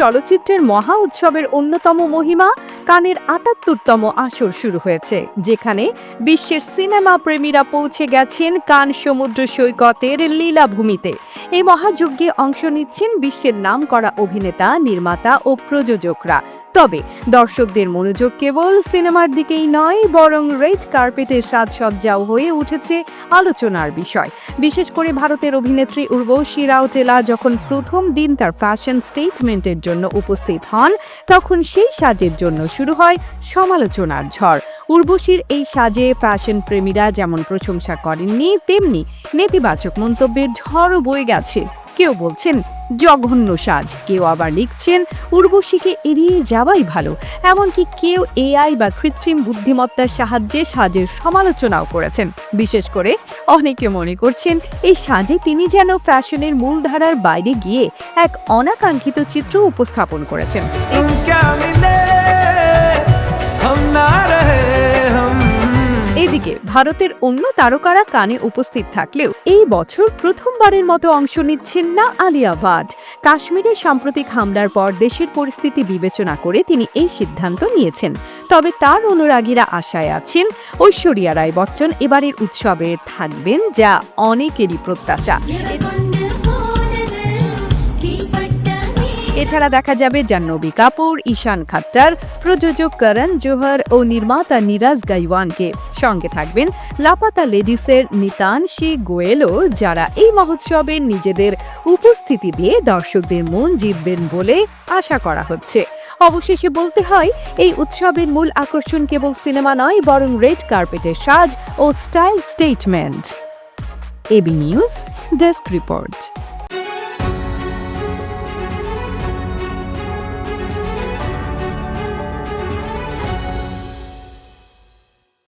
চলচ্চিত্রের মহা উৎসবের অন্যতম মহিমা কানের আটাত্তরতম আসর শুরু হয়েছে, যেখানে বিশ্বের সিনেমা প্রেমীরা পৌঁছে গেছেন কান সমুদ্র সৈকতের লীলাভূমিতে। এই মহাযজ্ঞে অংশ নিচ্ছেন বিশ্বের নামকরা অভিনেতা, নির্মাতা ও প্রযোজকরা। তবে দর্শকদের মনোযোগ কেবল সিনেমার দিকেই নয়, বরং রেড কার্পেটের সাজসজ্জাও হয়ে উঠেছে আলোচনার বিষয়। বিশেষ করে ভারতের অভিনেত্রী উর্বশী রাউটেলা যখন প্রথম দিন তার ফ্যাশন স্টেটমেন্টের জন্য উপস্থিত হন, তখন সেই সাজের জন্য শুরু হয় সমালোচনার ঝড়। উর্বশীর এই সাজে ফ্যাশন প্রেমীরা যেমন প্রশংসা করেননি, তেমনি নেতিবাচক মন্তব্যের ঝড়ও বয়ে গেছে। কেউ বলছেন জঘন্য সাজ। কেউ আবার লিখছেন, উর্বশীকে এড়িয়ে যাওয়াই ভালো। এমনকি কেউ এআই বা কৃত্রিম বুদ্ধিমত্তার সাহায্যে সাজের সমালোচনাও করেছেন। বিশেষ করে অনেকে মনে করছেন, এই সাজে তিনি যেন ফ্যাশনের মূলধারার বাইরে গিয়ে এক অনাকাঙ্ক্ষিত চিত্র উপস্থাপন করেছেন। ভারতের অন্য তারকারা কানে উপস্থিত থাকলেও এই বছর প্রথমবারের মতো অংশ নিচ্ছেন না আলিয়া ভাট। কাশ্মীরে সাম্প্রতিক হামলার পর দেশের পরিস্থিতি বিবেচনা করে তিনি এই সিদ্ধান্ত নিয়েছেন। তবে তার অনুরাগীরা আশায় আছেন, ঐশ্বরিয়া রায় বচ্চন এবারের উৎসবে থাকবেন যা অনেকেরই প্রত্যাশা। এছাড়া দেখা যাবে জাহ্নবী কাপুর, ঈশান খাট্টার, প্রযোজক করণ জোহর ও নির্মাতা নিরাজ গাইওয়ানকে। সঙ্গে থাকবেন লাপাতা লেডিসের নিতানশি গোয়েলও, যারা এই মহোৎসবে নিজেদের উপস্থিতি দিয়ে দর্শকদের মন জিতবেন বলে আশা করা হচ্ছে। অবশেষে বলতে হয়, এই উৎসবের মূল আকর্ষণ কেবল সিনেমা নয়, বরং রেড কার্পেটের সাজ ও style statement. A B news, desk report.